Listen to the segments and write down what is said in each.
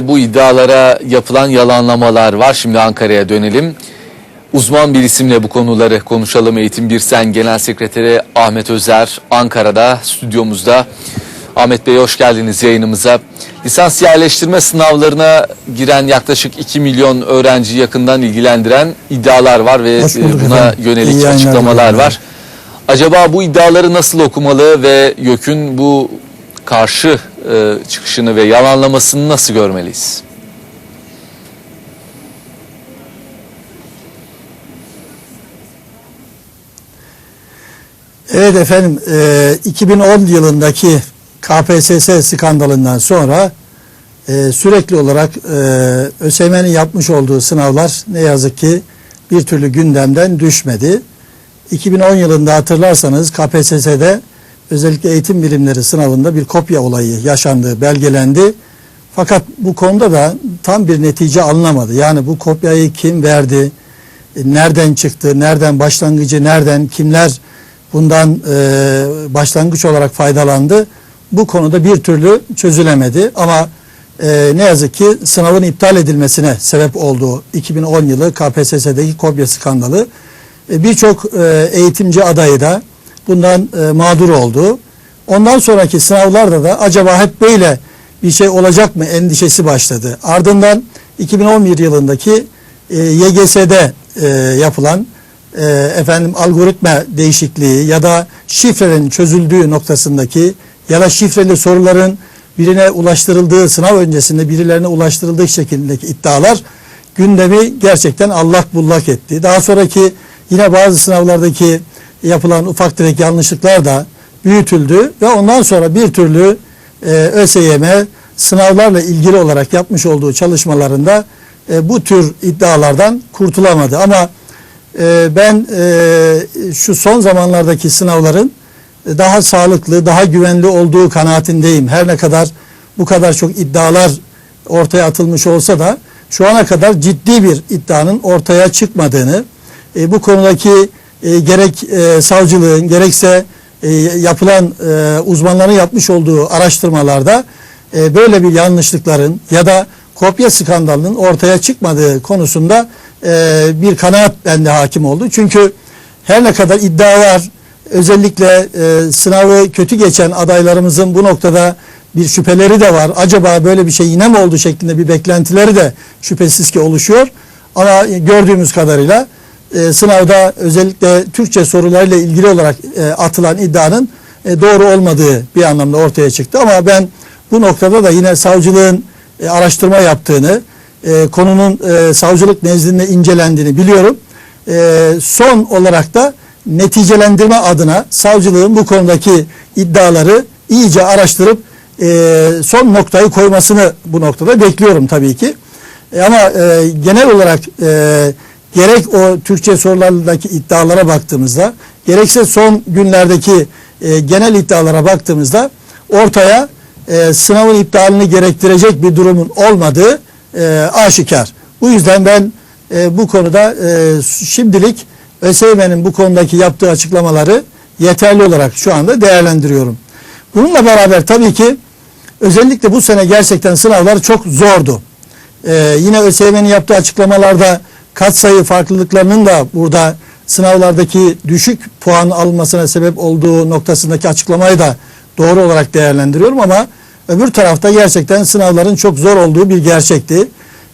Bu iddialara yapılan yalanlamalar var. Şimdi Ankara'ya dönelim. Uzman bir isimle bu konuları konuşalım. Eğitim Birsen Genel Sekreteri Ahmet Özer Ankara'da stüdyomuzda. Ahmet Bey hoş geldiniz yayınımıza. Lisans yerleştirme sınavlarına giren yaklaşık 2 milyon öğrenci yakından ilgilendiren iddialar var ve e, buna efendim. İyi yönelik yayınlar açıklamalar var. Acaba bu iddiaları nasıl okumalı ve YÖK'ün bu karşı e, çıkışını ve yalanlamasını nasıl görmeliyiz? Evet efendim, e, 2010 yılındaki KPSS skandalından sonra e, sürekli olarak e, ÖSYM'nin yapmış olduğu sınavlar ne yazık ki bir türlü gündemden düşmedi. 2010 yılında hatırlarsanız KPSS'de özellikle eğitim bilimleri sınavında bir kopya olayı yaşandığı belgelendi. Fakat bu konuda da tam bir netice alınamadı. Yani bu kopyayı kim verdi, e, nereden çıktı, nereden başlangıcı, nereden, kimler bundan e, başlangıç olarak faydalandı. Bu konuda bir türlü çözülemedi ama e, ne yazık ki sınavın iptal edilmesine sebep oldu 2010 yılı KPSS'deki kopya skandalı. E, Birçok e, eğitimci adayı da bundan e, mağdur oldu. Ondan sonraki sınavlarda da acaba hep böyle bir şey olacak mı endişesi başladı. Ardından 2011 yılındaki e, YGS'de e, yapılan e, efendim algoritma değişikliği ya da şifrenin çözüldüğü noktasındaki ya da şifreli soruların birine ulaştırıldığı sınav öncesinde birilerine ulaştırıldığı şeklindeki iddialar gündemi gerçekten allak bullak etti. Daha sonraki yine bazı sınavlardaki yapılan ufak tefek yanlışlıklar da büyütüldü ve ondan sonra bir türlü e, ÖSYM sınavlarla ilgili olarak yapmış olduğu çalışmalarında e, bu tür iddialardan kurtulamadı. Ama e, ben e, şu son zamanlardaki sınavların daha sağlıklı, daha güvenli olduğu kanaatindeyim. Her ne kadar bu kadar çok iddialar ortaya atılmış olsa da şu ana kadar ciddi bir iddianın ortaya çıkmadığını, e, bu konudaki e, gerek e, savcılığın gerekse e, yapılan e, uzmanların yapmış olduğu araştırmalarda e, böyle bir yanlışlıkların ya da kopya skandalının ortaya çıkmadığı konusunda e, bir kanaat bende hakim oldu. Çünkü her ne kadar iddialar özellikle e, sınavı kötü geçen adaylarımızın bu noktada bir şüpheleri de var. Acaba böyle bir şey yine mi oldu şeklinde bir beklentileri de şüphesiz ki oluşuyor. Ama gördüğümüz kadarıyla e, sınavda özellikle Türkçe sorularıyla ilgili olarak e, atılan iddianın e, doğru olmadığı bir anlamda ortaya çıktı. Ama ben bu noktada da yine savcılığın e, araştırma yaptığını, e, konunun e, savcılık nezdinde incelendiğini biliyorum. E, son olarak da neticelendirme adına savcılığın bu konudaki iddiaları iyice araştırıp e, son noktayı koymasını bu noktada bekliyorum tabii ki. E, ama e, genel olarak e, gerek o Türkçe sorulardaki iddialara baktığımızda gerekse son günlerdeki e, genel iddialara baktığımızda ortaya e, sınavın iptalini gerektirecek bir durumun olmadığı e, aşikar. Bu yüzden ben e, bu konuda e, şimdilik ÖSYM'nin bu konudaki yaptığı açıklamaları yeterli olarak şu anda değerlendiriyorum. Bununla beraber tabii ki özellikle bu sene gerçekten sınavlar çok zordu. Ee, yine ÖSYM'nin yaptığı açıklamalarda katsayı farklılıklarının da burada sınavlardaki düşük puan alınmasına sebep olduğu noktasındaki açıklamayı da doğru olarak değerlendiriyorum ama öbür tarafta gerçekten sınavların çok zor olduğu bir gerçekti.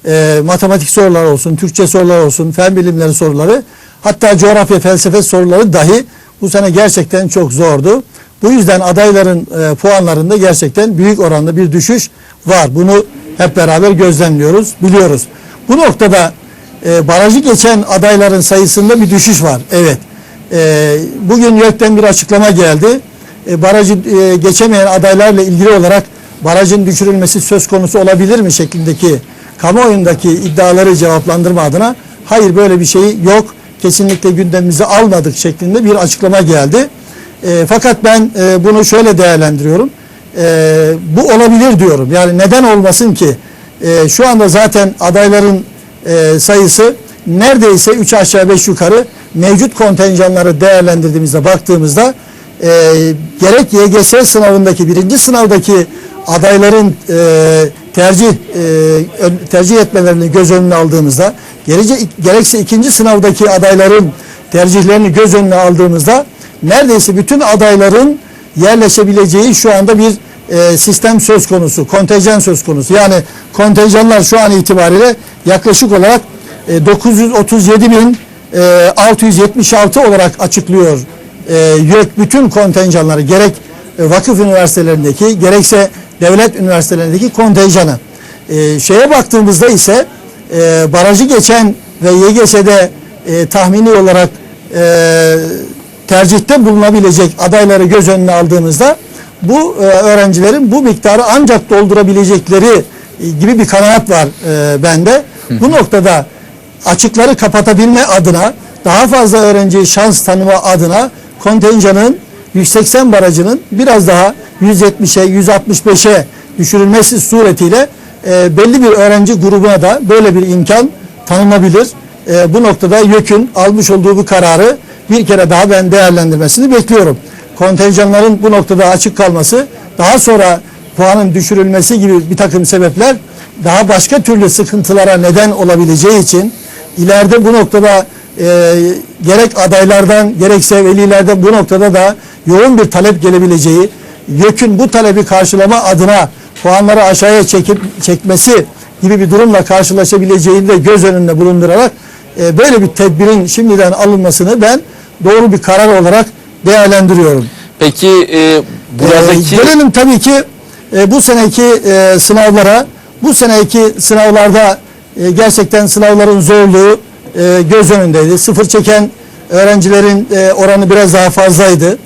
Ee, matematik sorular olsun, Türkçe sorular olsun, fen bilimleri soruları hatta coğrafya, felsefe soruları dahi bu sene gerçekten çok zordu. Bu yüzden adayların e, puanlarında gerçekten büyük oranda bir düşüş var. Bunu hep beraber gözlemliyoruz, biliyoruz. Bu noktada e, barajı geçen adayların sayısında bir düşüş var. Evet. E, bugün YÖK'ten bir açıklama geldi. E, barajı e, geçemeyen adaylarla ilgili olarak barajın düşürülmesi söz konusu olabilir mi şeklindeki kamuoyundaki iddiaları cevaplandırma adına hayır böyle bir şey yok. Kesinlikle gündemimize almadık şeklinde bir açıklama geldi. E, fakat ben e, bunu şöyle değerlendiriyorum. E, bu olabilir diyorum. Yani neden olmasın ki? E, şu anda zaten adayların e, sayısı neredeyse 3 aşağı 5 yukarı mevcut kontenjanları değerlendirdiğimizde baktığımızda e, gerek YGS sınavındaki birinci sınavdaki adayların e, tercih e, tercih etmelerini göz önüne aldığımızda gerece, gerekse ikinci sınavdaki adayların tercihlerini göz önüne aldığımızda neredeyse bütün adayların yerleşebileceği şu anda bir e, sistem söz konusu, kontenjan söz konusu. Yani kontenjanlar şu an itibariyle yaklaşık olarak e, 937 bin e, 676 olarak açıklıyor e, YÖK bütün kontenjanları gerek e, vakıf üniversitelerindeki gerekse devlet üniversitelerindeki kontenjanı. E, şeye baktığımızda ise e, barajı geçen ve YGS'de e, tahmini olarak e, tercihte bulunabilecek adayları göz önüne aldığımızda bu e, öğrencilerin bu miktarı ancak doldurabilecekleri e, gibi bir kanaat var e, bende. Bu noktada açıkları kapatabilme adına daha fazla öğrenciye şans tanıma adına kontenjanın 180 barajının biraz daha 170'e 165'e düşürülmesi suretiyle e, belli bir öğrenci grubuna da böyle bir imkan tanınabilir. E, bu noktada YÖK'ün almış olduğu bu kararı bir kere daha ben değerlendirmesini bekliyorum. Kontenjanların bu noktada açık kalması daha sonra puanın düşürülmesi gibi bir takım sebepler daha başka türlü sıkıntılara neden olabileceği için ileride bu noktada e, gerek adaylardan gerekse velilerden bu noktada da yoğun bir talep gelebileceği, YÖK'ün bu talebi karşılama adına puanları aşağıya çekip çekmesi gibi bir durumla karşılaşabileceğini de göz önünde bulundurarak e, böyle bir tedbirin şimdiden alınmasını ben doğru bir karar olarak değerlendiriyorum. Peki e, buradaki Ee, gelelim tabii ki e, bu seneki e, sınavlara. Bu seneki sınavlarda e, gerçekten sınavların zorluğu e, göz önündeydi. Sıfır çeken öğrencilerin e, oranı biraz daha fazlaydı.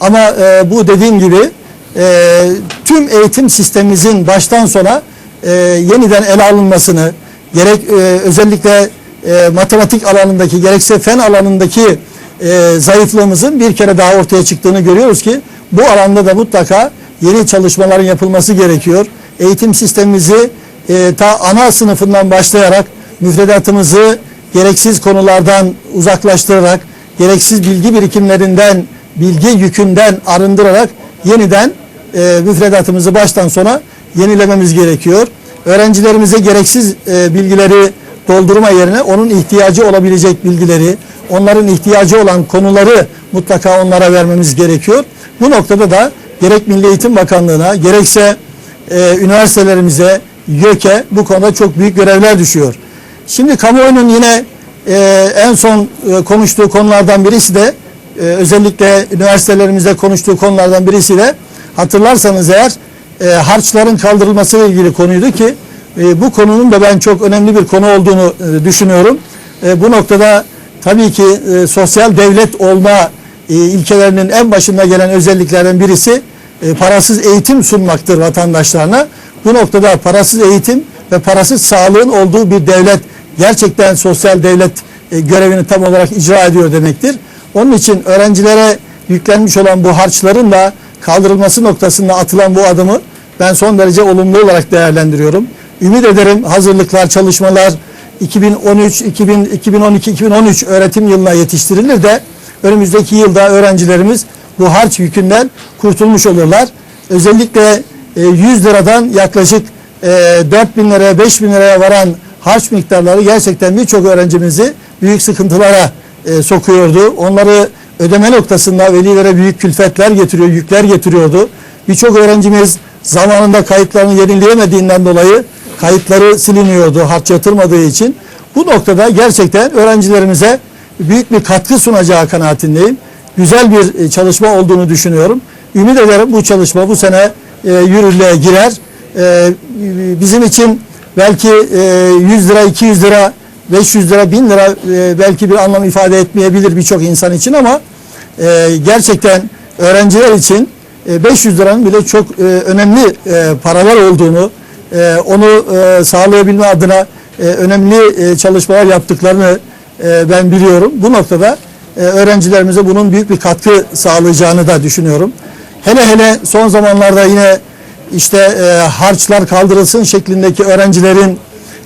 Ama e, bu dediğim gibi e, tüm eğitim sistemimizin baştan sona e, yeniden ele alınmasını gerek e, özellikle e, matematik alanındaki gerekse fen alanındaki e, zayıflığımızın bir kere daha ortaya çıktığını görüyoruz ki bu alanda da mutlaka yeni çalışmaların yapılması gerekiyor. Eğitim sistemimizi e, ta ana sınıfından başlayarak müfredatımızı gereksiz konulardan uzaklaştırarak, gereksiz bilgi birikimlerinden, bilgi yükünden arındırarak yeniden e, müfredatımızı baştan sona yenilememiz gerekiyor. Öğrencilerimize gereksiz e, bilgileri doldurma yerine onun ihtiyacı olabilecek bilgileri, onların ihtiyacı olan konuları mutlaka onlara vermemiz gerekiyor. Bu noktada da gerek Milli Eğitim Bakanlığı'na gerekse e, üniversitelerimize, YÖK'e bu konuda çok büyük görevler düşüyor. Şimdi kamuoyunun yine e, en son e, konuştuğu konulardan birisi de e, özellikle üniversitelerimizde konuştuğu konulardan birisi de hatırlarsanız eğer e, harçların kaldırılması ile ilgili konuydu ki e, bu konunun da ben çok önemli bir konu olduğunu e, düşünüyorum. E, bu noktada tabii ki e, sosyal devlet olma e, ilkelerinin en başında gelen özelliklerden birisi e, parasız eğitim sunmaktır vatandaşlarına. Bu noktada parasız eğitim ve parasız sağlığın olduğu bir devlet gerçekten sosyal devlet e, görevini tam olarak icra ediyor demektir. Onun için öğrencilere yüklenmiş olan bu harçların da kaldırılması noktasında atılan bu adımı ben son derece olumlu olarak değerlendiriyorum. Ümit ederim hazırlıklar, çalışmalar 2013, 2000, 2012, 2013 öğretim yılına yetiştirilir de önümüzdeki yılda öğrencilerimiz bu harç yükünden kurtulmuş olurlar. Özellikle e, 100 liradan yaklaşık e, 4 bin liraya, 5 bin liraya varan harç miktarları gerçekten birçok öğrencimizi büyük sıkıntılara e, sokuyordu. Onları ödeme noktasında velilere büyük külfetler getiriyor, yükler getiriyordu. Birçok öğrencimiz zamanında kayıtlarını yenileyemediğinden dolayı kayıtları siliniyordu harç yatırmadığı için. Bu noktada gerçekten öğrencilerimize büyük bir katkı sunacağı kanaatindeyim. Güzel bir e, çalışma olduğunu düşünüyorum. Ümit ederim bu çalışma bu sene e, yürürlüğe girer. E, bizim için belki e, 100 lira, 200 lira, 500 lira, 1000 lira e, belki bir anlam ifade etmeyebilir birçok insan için ama e, gerçekten öğrenciler için e, 500 liranın bile çok e, önemli e, paralar olduğunu, e, onu e, sağlayabilme adına e, önemli e, çalışmalar yaptıklarını e, ben biliyorum. Bu noktada e, öğrencilerimize bunun büyük bir katkı sağlayacağını da düşünüyorum. Hele hele son zamanlarda yine işte e, harçlar kaldırılsın şeklindeki öğrencilerin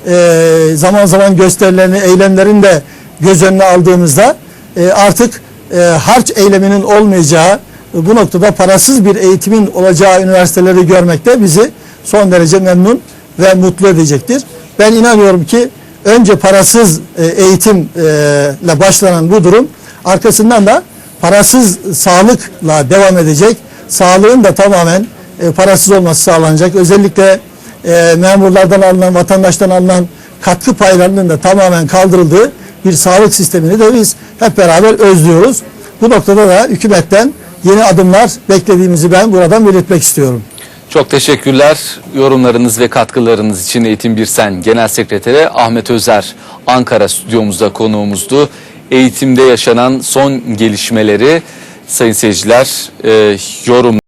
e, zaman zaman gösterilerini, eylemlerini de göz önüne aldığımızda e, artık e, harç eyleminin olmayacağı, bu noktada parasız bir eğitimin olacağı üniversiteleri görmekte bizi son derece memnun ve mutlu edecektir. Ben inanıyorum ki önce parasız e, eğitimle başlanan bu durum arkasından da parasız sağlıkla devam edecek. Sağlığın da tamamen e, parasız olması sağlanacak. Özellikle e, memurlardan alınan, vatandaştan alınan katkı paylarının da tamamen kaldırıldığı bir sağlık sistemini de biz hep beraber özlüyoruz. Bu noktada da hükümetten yeni adımlar beklediğimizi ben buradan belirtmek istiyorum. Çok teşekkürler yorumlarınız ve katkılarınız için Eğitim Birsen Genel Sekreteri Ahmet Özer Ankara stüdyomuzda konuğumuzdu. Eğitimde yaşanan son gelişmeleri sayın seyirciler e, yorum